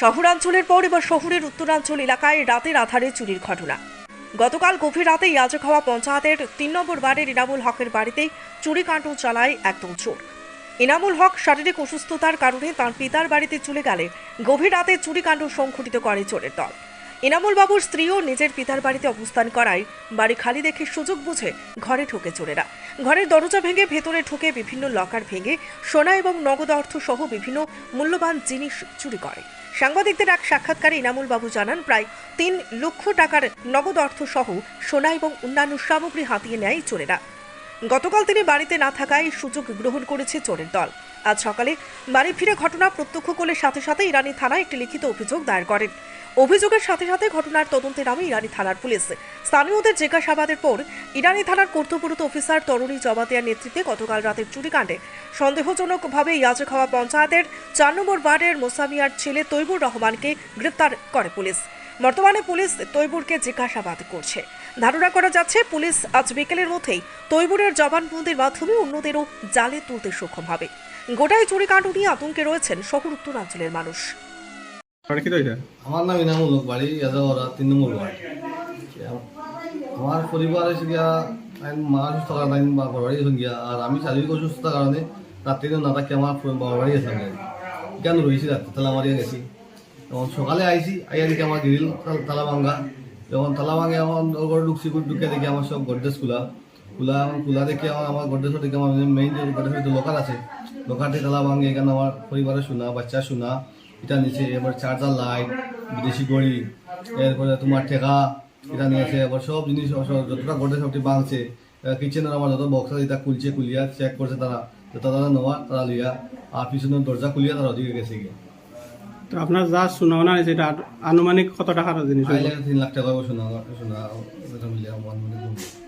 শহরাঞ্চলের পর এবার শহরের উত্তরাঞ্চল এলাকায় রাতের আধারে চুরির ঘটনা। গতকাল গভীর রাতে ইয়াজখাওয়া পঞ্চায়েতের তিন নম্বর ওয়ার্ডের ইনামুল হকের বাড়িতে চুরিকাণ্ড চালায় একদল চোর। ইনামুল হক শারীরিক অসুস্থতার কারণে তার পিতার বাড়িতে চলে গেলে গভীর রাতে চুরিকাণ্ড সংঘটিত করে চোরের দল। ইনামুল বাবুর স্ত্রীও নিজের পিতার বাড়িতে অবস্থান করায় বাড়ি খালি দেখে সুযোগ বুঝে ঘরে ঢোকে চোরেরা। ঘরের দরজা ভেঙে ভেতরে ঢুকে বিভিন্ন লকার ভেঙে সোনা এবং নগদ অর্থ সহ বিভিন্ন মূল্যবান জিনিস চুরি করে। সাংবাদিকদের এক সাক্ষাৎকারে ইনামুল বাবু জানান, প্রায় তিন লক্ষ টাকার নগদ অর্থ সহ সোনা এবং অন্যান্য সামগ্রী হাতিয়ে নেয় চোরেরা। গতকাল তিনি বাড়িতে না থাকায় সুযোগ গ্রহণ করেছে চোরের দল। আজ সকালে বাড়ি ফিরে ঘটনা প্রত্যক্ষ করলে সাথে সাথে ইরানি থানায় একটি লিখিত অভিযোগ দায়ের করেন। অভিযোগের সাথে সাথে ঘটনার তদন্তে নামে ইরানি থানার পুলিশ। স্থানীয়দের জিজ্ঞাসাবাদের পর ইরানি থানার কর্তব্যরত অফিসার তরুণী জমাতিয়ার নেতৃত্বে গতকাল রাতের চুরিকাণ্ডে সন্দেহজনকভাবে ইয়াজে খাওয়া পঞ্চায়েতের চার নম্বর ওয়ার্ডের মোসামিয়ার ছেলে তৈবুর রহমানকে গ্রেপ্তার করে পুলিশ। বর্তমানে পুলিশ তৈবুরকে জিজ্ঞাসাবাদ করছে। ধারণা করা যাচ্ছে, পুলিশ আজ বিকেলের মধ্যেই তৈবুরের জবানবন্দির মাধ্যমে অন্যদেরও জালে তুলতে সক্ষম হবে। গোটাই চুরিকাণ্ড নিয়ে আতঙ্কে রয়েছেন শহর উত্তরাঞ্চলের মানুষ। আমার নাম ইনামুল বাড়ি ইয়াজাওয়ারা তিন নম্বর ওয়ার্ড। আমার পরিবার এসে গিয়া মা অসুস্থ কারণে আইন বাবার বাড়ি গেছেন গিয়া, আর আমি শারীরিক অসুস্থতার কারণে রাত্রিতে না থাকি আমার বাবার বাড়ি গিয়া কেন রয়েছি রাত্রে? তালা মারিয়া গেছি। তখন সকালে আইছি, আইয়া দেখি আমার গ্রিল, তালা ভাঙ্গা যখন তালা ভাঙে আমার ঘরে ঢুকছি, ঢুকে দেখি আমার সব গডরেজ খোলা। খোলা খোলা দেখে আমার আমার গডরেজ দেখে আমার মেইন যে গডরেজ লোকাল আছে লোকালটি তালা ভাঙে। এখানে আমার পরিবারের শোনা বাচ্চা শোনা। এটা নিচে এবার চার্জার লাইট বিদেশি গড়ি এরপরে তোমার ঠেকা এটা নিয়েছে এবার সব জিনিস যতটা গডরেজ সবটি ভাঙছে কিচেনের আমার যত বক্স আছে এটা খুলছে খুলিয়া চেক করছে তারা যত তারা নেওয়া তারা লিয়া আর পিছনের দরজা খুলিয়া তারা ওদিকে গেছে গিয়ে। তো আপনার যা শোনাওনা হয়েছে এটা আনুমানিক কত টাকার জিনিস তিন লাখ টাকা শোনা শোনা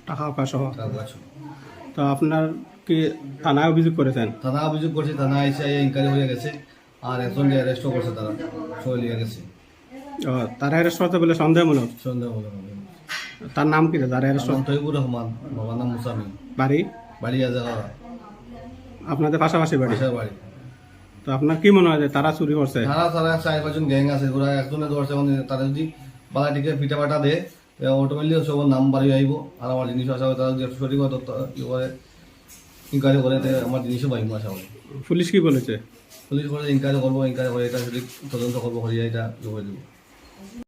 টাকা টাকা তো আপনার কি থানায় অভিযোগ করেছেন? থানা অভিযোগ করছে থানা এসে ইনকোয়ারি হয়ে গেছে। আর একজনকে অ্যারেস্টও করছে তারা। সবাই লিয়ে গেছে। ও, তার অ্যারেস্ট করতে বলে সন্দেহমূলক? সন্দেহ বলে তার নাম কি তার অ্যারেস্ট তৈবুর রহমান বাবার নাম মুসামি। বাড়ি? বাড়ি আছে আপনাদের পাশাপাশি বাড়ি? বাড়ি। তো আপনার কি মনে হয় যে তারা চুরি করছে? তারা তারা চার পাঁচজন গ্যাং আছে ওরা একজনে ধরছে মানে তারা যদি বালাটিকে পিঠা পাটা দেয় অটোমেটিক সব নাম বাড়ি আইব আর আমার জিনিস আসা হবে তারা যে সঠিক ইনকোয়ারি করে আমার জিনিসও বাড়িব আসা হবে। পুলিশ কি বলেছে? পুলিশ করে ইনকোয়ারি করব ইনকোয়ারি করে এটা সঠিক তদন্ত করব করিয়া এটা জমা দিব।